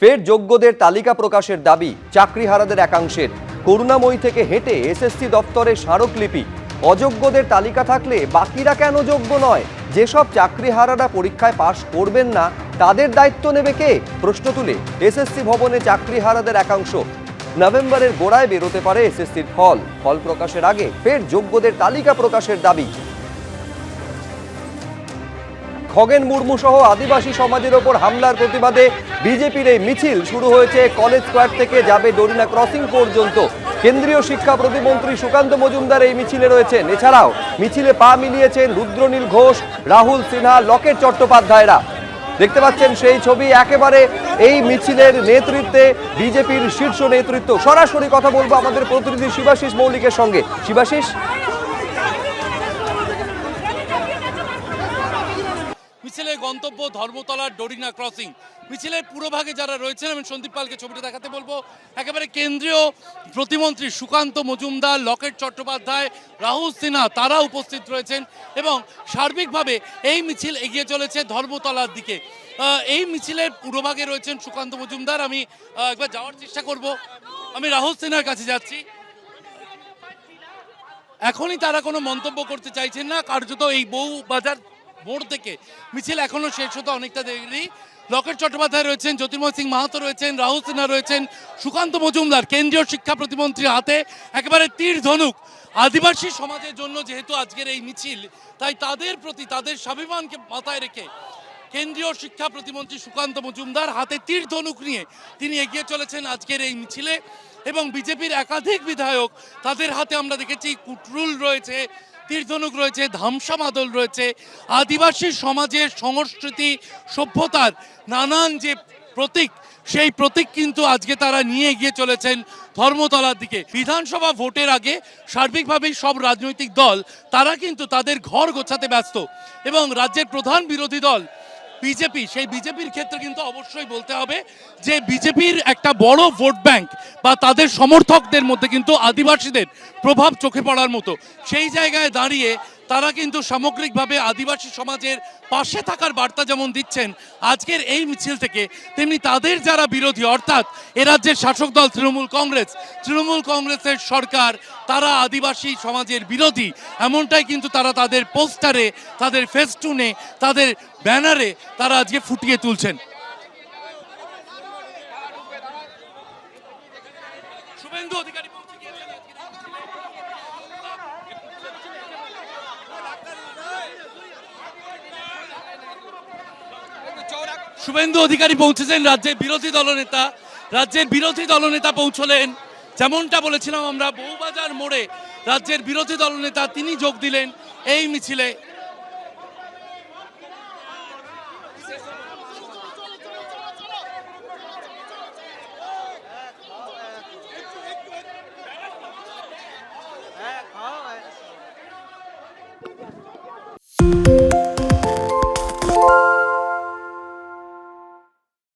ফের যোগ্যদের তালিকা প্রকাশের দাবি চাকরিহারাদের একাংশের। করুণাময়ী থেকে হেঁটে এসএসসি দপ্তরে স্মারকলিপি। অযোগ্যদের তালিকা থাকলে বাকিরা কেন যোগ্য নয়? যেসব চাকরিহারারা পরীক্ষায় পাশ করবেন না, তাদের দায়িত্ব নেবে কে? প্রশ্ন তুলে এসএসসি ভবনে চাকরিহারাদের একাংশ। নভেম্বরের গোড়ায় বেরোতে পারে এসএসসির ফল। ফল প্রকাশের আগে ফের যোগ্যদের তালিকা প্রকাশের দাবি। খগেন মুর্মু সহ আদিবাসী সমাজের ওপর হামলার প্রতিবাদে বিজেপির এই মিছিল শুরু হয়েছে। কলেজ স্কোয়ার থেকে যাবে ডোরিনা ক্রসিং পর্যন্ত। কেন্দ্রীয় শিক্ষা প্রতিমন্ত্রী সুকান্ত মজুমদার এই মিছিলে রয়েছেন। এছাড়াও মিছিলে পা মিলিয়েছেন রুদ্রনীল ঘোষ, রাহুল সিনহা, লকেট চট্টোপাধ্যায়রা। দেখতে পাচ্ছেন সেই ছবি, একেবারে এই মিছিলের নেতৃত্বে বিজেপির শীর্ষ নেতৃত্ব। সরাসরি কথা বলব আমাদের প্রতিনিধি শিবাশিস মৌলিকের সঙ্গে। শিবাশিস মিছিলের গন্তব্য ধর্মতলার ডোরিনা ক্রসিং। মিছিলের পুরোভাগে যারা রয়েছেন, আমি সন্দীপ পালকে ছবিটা দেখাতে বলব। একেবারে কেন্দ্রীয় প্রতিমন্ত্রী সুকান্ত মজুমদার, লকেট চট্টোপাধ্যায়, রাহুল সিনহা, তারা উপস্থিত রয়েছেন এবং সার্বিকভাবে এই মিছিল এগিয়ে চলেছে ধর্মতলার দিকে। এই মিছিলের পুরোভাগে রয়েছেন সুকান্ত মজুমদার। আমি একবার যাওয়ার চেষ্টা করব। আমি রাহুল সিনহার কাছে যাচ্ছি। এখনই তারা কোনো মন্তব্য করতে চাইছেন না। কার্যত এই বউ বাজার মোড় থেকে। মিছিল এখনও শেষ হতে অনেকটা দেরি। লকেট চট্টোপাধ্যায় রয়েছেন, জ্যোতির্ময় সিং মাহাতো রয়েছেন, রাহুল সিনহা রয়েছেন, সুকান্ত মজুমদার, কেন্দ্রীয় শিক্ষা প্রতিমন্ত্রীর হাতে একেবারে তীর ধনুক। আদিবাসী সমাজের জন্য যেহেতু আজকের এই মিছিল, তাই তাদের প্রতি, তাদের স্বাভিমানকে মাথায় রেখে কেন্দ্রীয় শিক্ষা প্রতিমন্ত্রী সুকান্ত মজুমদার হাতে তীর ধনুক নিয়ে তিনি এগিয়ে চলেছেন আজকের এই মিছিলে। এবং বিজেপির একাধিক বিধায়ক তাদের হাতে আমরা দেখেছি, কুটরুল রয়েছে তীর্ধনুক রয়েছে, ধামসা মাদল রয়েছে, আদিবাসী সমাজের সংস্কৃতি, সভ্যতার নানান যে প্রতীক, সেই প্রতীক কিন্তু আজকে তারা নিয়ে গিয়ে চলেছেন ধর্মতলার দিকে। বিধানসভা ভোটের আগে সার্বিকভাবেই সব রাজনৈতিক দল, তারা কিন্তু তাদের ঘর গোছাতে ব্যস্ত এবং রাজ্যের প্রধান বিরোধী দল বিজেপি, সেই বিজেপির ক্ষেত্রে কিন্তু অবশ্যই বলতে হবে যে বিজেপির একটা বড় ভোট ব্যাংক বা তাদের সমর্থকদের মধ্যে কিন্তু আদিবাসীদের প্রভাব চোখে পড়ার মতো। সেই জায়গায় দাঁড়িয়ে তারা কিন্তু সামগ্রিকভাবে আদিবাসী সমাজের পাশে থাকার বার্তা যেমন দিচ্ছেন, আজকের এই মিছিল থেকে তেমনি তাদের যারা বিরোধী, অর্থাৎ এ রাজ্যের শাসক দল তৃণমূল কংগ্রেস, তৃণমূল কংগ্রেসের সরকার তারা আদিবাসী সমাজের বিরোধী, এমনটাই কিন্তু তারা তাদের পোস্টারে, তাদের ফেস্টুনে, তাদের ব্যানারে তারা আজকে ফুটিয়ে তুলছেন। শুভেন্দু অধিকারী পৌঁছে গিয়েছেন আজকের এই মিছিলে। শুভেন্দু অধিকারী পৌঁছেছেন রাজ্যের বিরোধী দলনেতা। রাজ্যের বিরোধী দলনেতা পৌঁছলেন। যেমনটা বলেছিলাম আমরা, বউবাজার মোড়ে রাজ্যের বিরোধী দলনেতা তিনি যোগ দিলেন এই মিছিলে।